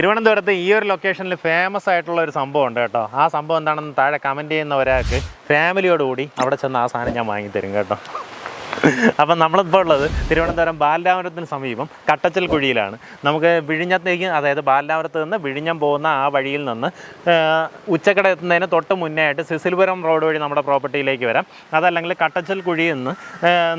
തിരുവനന്തപുരത്ത് ഈ ഒരു ലൊക്കേഷനിൽ ഫേമസ് ആയിട്ടുള്ള ഒരു സംഭവം ഉണ്ട് കേട്ടോ. ആ സംഭവം എന്താണെന്ന് താഴെ കമന്റ് ചെയ്യുന്ന ഒരാൾക്ക് ഫാമിലിയോടുകൂടി അവിടെ ചെന്ന് ആ സാധനം ഞാൻ വാങ്ങിത്തരും കേട്ടോ. അപ്പം നമ്മളിപ്പോൾ ഉള്ളത്? തിരുവനന്തപുരം ബാലരാമപുരത്തിന് സമീപം കട്ടച്ചൽ കുഴിയിലാണ്. നമുക്ക് വിഴിഞ്ഞത്തേക്ക് അതായത് ബാലരാമപുരത്ത് നിന്ന് വിഴിഞ്ഞം പോകുന്ന ആ വഴിയിൽ നിന്ന് ഉച്ചക്കട എത്തുന്നതിന് തൊട്ട് മുന്നേ ആയിട്ട് സിസിൽപുരം റോഡ് വഴി നമ്മുടെ പ്രോപ്പർട്ടിയിലേക്ക് വരാം. അതല്ലെങ്കിൽ കട്ടച്ചൽ കുഴിയിൽ നിന്ന്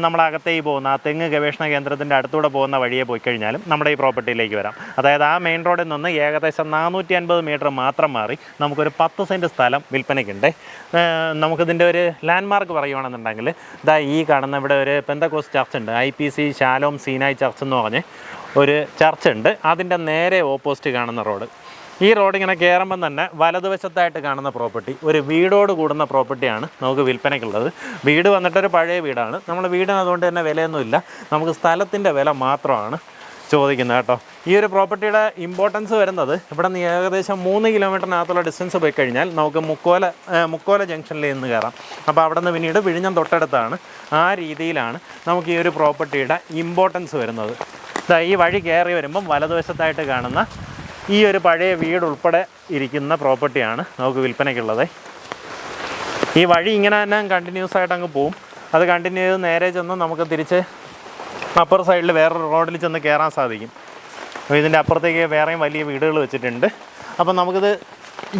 നമ്മുടെ അകത്തേക്ക് പോകുന്ന ആ തെങ്ങ് ഗവേഷണ കേന്ദ്രത്തിന്റെ അടുത്തൂടെ പോകുന്ന വഴിയെ പോയി കഴിഞ്ഞാലും നമ്മുടെ ഈ പ്രോപ്പർട്ടിയിലേക്ക് വരാം. അതായത് ആ മെയിൻ റോഡിൽ നിന്ന് ഏകദേശം നാനൂറ്റി അൻപത് മീറ്റർ മാത്രം മാറി നമുക്കൊരു പത്ത് സെന്റ് സ്ഥലം വിൽപ്പനയ്ക്കുണ്ട്. നമുക്കിതിന്റെ ഒരു ലാൻഡ്മാർക്ക് പറയുവാണെന്നുണ്ടെങ്കിൽ ഇതാ ഈ കാണുന്ന ഇവിടെ ഒരു പെന്തക്കോസ് ചർച്ച് ഉണ്ട്? I P C Shalom Sinai church എന്ന് പറഞ്ഞ് ഒരു ചർച്ച് ഉണ്ട്. അതിന്റെ നേരെ ഓപ്പോസിറ്റ് കാണുന്ന റോഡ് ഈ റോഡ് ഇങ്ങനെ കയറുമ്പം തന്നെ വലതുവശത്തായിട്ട് കാണുന്ന പ്രോപ്പർട്ടി ഒരു വീടോട് കൂടുന്ന പ്രോപ്പർട്ടിയാണ് നമുക്ക് വിൽപ്പനയ്ക്കുള്ളത്. വീട് വന്നിട്ടൊരു പഴയ വീടാണ്. നമ്മൾ വീടിന് അതുകൊണ്ട് തന്നെ വിലയൊന്നുമില്ല. നമുക്ക് സ്ഥലത്തിന്റെ വില മാത്രമാണ് ചോദിക്കുന്നത് കേട്ടോ. ഈ ഒരു പ്രോപ്പർട്ടിയുടെ ഇമ്പോർട്ടൻസ് വരുന്നത് ഇവിടെ നിന്ന് ഏകദേശം മൂന്ന് കിലോമീറ്ററിനകത്തുള്ള ഡിസ്റ്റൻസ് പോയി കഴിഞ്ഞാൽ നമുക്ക് മുക്കോല മുക്കോല ജംഗ്ഷനിൽ നിന്ന് കയറാം. അപ്പോൾ അവിടെ നിന്ന് പിന്നീട് വിഴിഞ്ഞം തൊട്ടടുത്താണ് ആ രീതിയിലാണ് നമുക്ക് ഈ ഒരു പ്രോപ്പർട്ടിയുടെ ഇമ്പോർട്ടൻസ് വരുന്നത്. ഇതാ ഈ വഴി കയറി വരുമ്പം വലതുവശത്തായിട്ട് കാണുന്ന ഈ ഒരു പഴയ വീട് ഉൾപ്പെടെ ഇരിക്കുന്ന പ്രോപ്പർട്ടിയാണ് നമുക്ക് വിൽപ്പനയ്ക്കുള്ളത്. ഈ വഴി ഇങ്ങനെ തന്നെ കണ്ടിന്യൂസ് ആയിട്ട് അങ്ങ് പോവും. അത് കണ്ടിന്യൂ ചെയ്ത് നേരെ ചെന്ന് നമുക്ക് തിരിച്ച് അപ്പർ സൈഡിൽ വേറൊരു റോഡിൽ ചെന്ന് കയറാൻ സാധിക്കും. അപ്പോൾ ഇതിന്റെ അപ്പുറത്തേക്ക് വേറെയും വലിയ വീടുകൾ വെച്ചിട്ടുണ്ട്. അപ്പോൾ നമുക്കിത്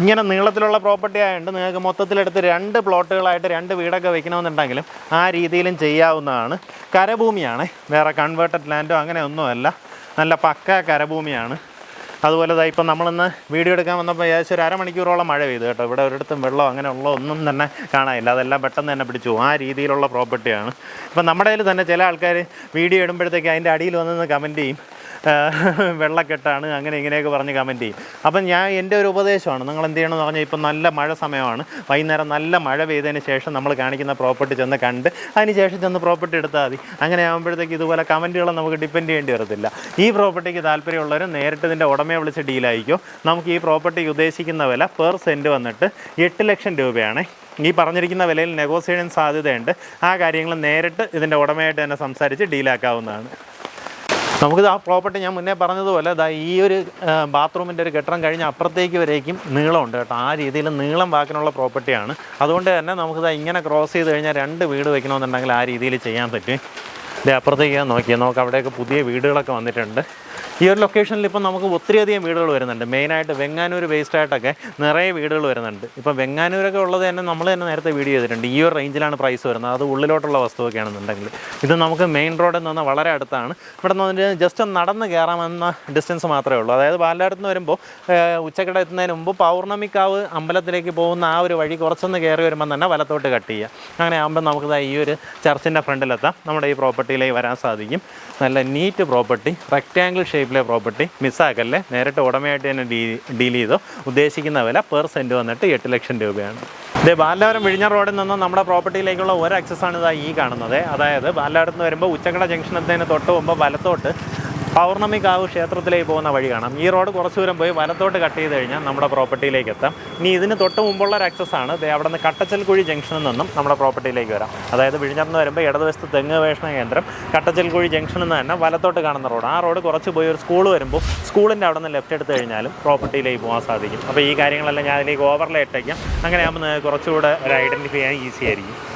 ഇങ്ങനെ നീളത്തിലുള്ള പ്രോപ്പർട്ടി ആയതുകൊണ്ട് നിങ്ങൾക്ക് മൊത്തത്തിലെടുത്ത് രണ്ട് പ്ലോട്ടുകളായിട്ട് രണ്ട് വീടൊക്കെ വെക്കണമെന്നുണ്ടെങ്കിലും ആ രീതിയിലും ചെയ്യാവുന്നതാണ്. കരഭൂമിയാണ്. വേറെ കൺവേർട്ടഡ് ലാൻഡോ അങ്ങനെ ഒന്നുമല്ല നല്ല പക്ക കരഭൂമിയാണ്. അതുപോലെ തന്നെ ഇപ്പം നമ്മളിന്ന് വീഡിയോ എടുക്കാൻ വന്നപ്പോൾ ഏകദേശം ഒരു അരമണിക്കൂറോളം മഴ പെയ്തു കേട്ടോ. ഇവിടെ ഒരിടത്തും വെള്ളം അങ്ങനെയുള്ള ഒന്നും തന്നെ കാണാനില്ല. അതെല്ലാം പെട്ടെന്ന് തന്നെ പിടിച്ചു ആ രീതിയിലുള്ള പ്രോപ്പർട്ടിയാണ്. ഇപ്പം നമ്മുടെ കയ്യിൽ തന്നെ ചില ആൾക്കാർ വീഡിയോ ഇടുമ്പോഴത്തേക്ക് അതിന്റെ അടിയിൽ വന്ന് കമന്റ് ചെയ്യും. വെള്ളക്കെട്ടാണ് അങ്ങനെ ഇങ്ങനെയൊക്കെ പറഞ്ഞ് കമന്റ് ചെയ്യും. അപ്പം ഞാൻ എന്റെ ഒരു ഉപദേശമാണ്. നിങ്ങൾ എന്ത് ചെയ്യണമെന്ന് പറഞ്ഞാൽ ഇപ്പം നല്ല മഴ സമയമാണ്. വൈകുന്നേരം നല്ല മഴ പെയ്തതിന് ശേഷം നമ്മൾ കാണിക്കുന്ന പ്രോപ്പർട്ടി ചെന്ന് കണ്ട് അതിന് ശേഷം ചെന്ന് പ്രോപ്പർട്ടി എടുത്താൽ മതി. അങ്ങനെ ആകുമ്പോഴത്തേക്ക് ഇതുപോലെ കമന്റുകൾ നമുക്ക് ഡിപ്പെൻഡ് ചെയ്യേണ്ടി വരത്തില്ല. ഈ പ്രോപ്പർട്ടിക്ക് താല്പര്യമുള്ളവർ നേരിട്ട് ഇതിന്റെ ഉടമയെ വിളിച്ച് ഡീലായിരിക്കും നമുക്ക് ഈ പ്രോപ്പർട്ടി ഉദ്ദേശിക്കുന്ന വില പെർ സെന്റ് വന്നിട്ട് എട്ട് ലക്ഷം രൂപയാണ്. ഈ പറഞ്ഞിരിക്കുന്ന വിലയിൽ നെഗോസിയേഷൻ സാധ്യതയുണ്ട്. ആ കാര്യങ്ങൾ നേരിട്ട് ഇതിന്റെ ഉടമയായിട്ട് തന്നെ സംസാരിച്ച് ഡീലാക്കാവുന്നതാണ് നമുക്കിത് ആ പ്രോപ്പർട്ടി ഞാൻ മുന്നേ പറഞ്ഞതുപോലെ ദാ ഈ ഒരു ബാത്റൂമിന്റെ ഒരു കെട്ടിടം കഴിഞ്ഞ് അപ്പുറത്തേക്ക് വരേക്കും നീളമുണ്ട് കേട്ടോ. ആ രീതിയിൽ നീളം വാക്കിനുള്ള പ്രോപ്പർട്ടിയാണ്. അതുകൊണ്ട് തന്നെ നമുക്കിത് ഇങ്ങനെ ക്രോസ് ചെയ്ത് കഴിഞ്ഞാൽ രണ്ട് വീട് വെക്കണമെന്നുണ്ടെങ്കിൽ ആ രീതിയിൽ ചെയ്യാൻ പറ്റും. ഇതേ അപ്പുറത്തേക്ക് നോക്കിയാൽ നമുക്ക് അവിടെയൊക്കെ പുതിയ വീടുകളൊക്കെ വന്നിട്ടുണ്ട്. ഈ ഒരു ലൊക്കേഷനിൽ ഇപ്പം നമുക്ക് ഒത്തിരിയധികം വീടുകൾ വരുന്നുണ്ട്. മെയിനായിട്ട് വെങ്ങാനൂർ ബേസ്ഡ് ആയിട്ടൊക്കെ നിറയെ വീടുകൾ വരുന്നുണ്ട്. ഇപ്പം വെങ്ങാനൂരൊക്കെ ഉള്ളത് തന്നെ നമ്മൾ തന്നെ നേരത്തെ വീഡിയോ ചെയ്തിട്ടുണ്ട്. ഈ ഒരു റേഞ്ചിലാണ് പ്രൈസ് വരുന്നത്. അത് ഉള്ളിലോട്ടുള്ള വസ്തുവൊക്കെ ആണെന്നുണ്ടെങ്കിൽ. ഇത് നമുക്ക് മെയിൻ റോഡിൽ നിന്ന് വളരെ അടുത്താണ്. ഇവിടെ നിന്ന് ജസ്റ്റ് നടന്ന് കയറാമെന്ന ഡിസ്റ്റൻസ് മാത്രമേ ഉള്ളൂ. അതായത് പാലാടത്ത് നിന്ന് വരുമ്പോൾ ഉച്ചക്കട എത്തുന്നതിന് മുമ്പ് പൗർണമിക്കാവ് അമ്പലത്തിലേക്ക് പോകുന്ന ആ ഒരു വഴി കുറച്ചൊന്ന് കയറി വരുമ്പോൾ തന്നെ വലത്തോട്ട് കട്ട് ചെയ്യുക. അങ്ങനെ ആകുമ്പോൾ നമുക്ക് ഈ ഒരു ചർച്ചിന്റെ ഫ്രണ്ടിലെത്താം നമ്മുടെ ഈ പ്രോപ്പർട്ടിയിലേക്ക് വരാൻ സാധിക്കും. നല്ല നീറ്റ് പ്രോപ്പർട്ടി റെക്റ്റാങ്കിൾ ഷേപ്പിലെ പ്രോപ്പർട്ടി മിസ്സാക്കല്ലേ? നേരിട്ട് ഉടമയായിട്ട് തന്നെ ഡീൽ ചെയ്തോ? ഉദ്ദേശിക്കുന്ന വില പെർ സെന്റ് വന്നിട്ട് എട്ട് ലക്ഷം രൂപയാണ്. ഇതേ ബാലാപുരം വിഴിഞ്ഞ റോഡിൽ നിന്ന് നമ്മുടെ പ്രോപ്പർട്ടിയിലേക്കുള്ള ഒരു ആക്സസ് ആണ് ഇതാ ഈ കാണുന്നത്. അതായത് ബാലാപുരത്ത് നിന്ന് വരുമ്പോൾ ഉച്ചക്കട ജംഗ്ഷൻ എത്തുന്നതിന് തൊട്ട് മുമ്പ് വലത്തോട്ട് പൗർണമിക്കാവ് ക്ഷേത്രത്തിലേക്ക് പോകുന്ന വഴി കാണാം. ഈ റോഡ് കുറച്ച് ദൂരം പോയി വലത്തോട്ട് കട്ട് ചെയ്ത് കഴിഞ്ഞാൽ നമ്മുടെ പ്രോപ്പർട്ടിയിലേക്ക് എത്താം. ഇനി ഇതിന് തൊട്ട് മുമ്പുള്ള ഒരു ആക്സസ് ആണ്. അവിടെ നിന്ന് കട്ടച്ചൽക്കുഴി ജംഗ്ഷനിൽ നിന്നും നമ്മുടെ പ്രോപ്പർട്ടിയിലേക്ക് വരാം. അതായത് വിഴിഞ്ഞർന്ന് വരുമ്പോൾ ഇടതുവശത്ത് തെങ്ങ് ഗവേഷണ കേന്ദ്രം കട്ടച്ചൽക്കുഴി ജംഗ്ഷനിൽ നിന്ന് തന്നെ വലത്തോട്ട് കാണുന്ന റോഡ്. ആ റോഡ് കുറച്ച് പോയി ഒരു സ്കൂൾ വരുമ്പോൾ സ്കൂളിന്റെ അവിടെ നിന്ന് ലെഫ്റ്റ് എടുത്ത് കഴിഞ്ഞാലും പ്രോപ്പർട്ടിയിലേക്ക് പോകാൻ സാധിക്കും. അപ്പോൾ ഈ കാര്യങ്ങളെല്ലാം ഞാൻ അതിലേക്ക് ഓവർലേ ഇട്ടേക്കാം. അങ്ങനെ ആകുമ്പോൾ നിങ്ങൾക്ക് കുറച്ചുകൂടെ ഒരു ഐഡന്റിഫൈ ചെയ്യാൻ ഈസി ആയിരിക്കും.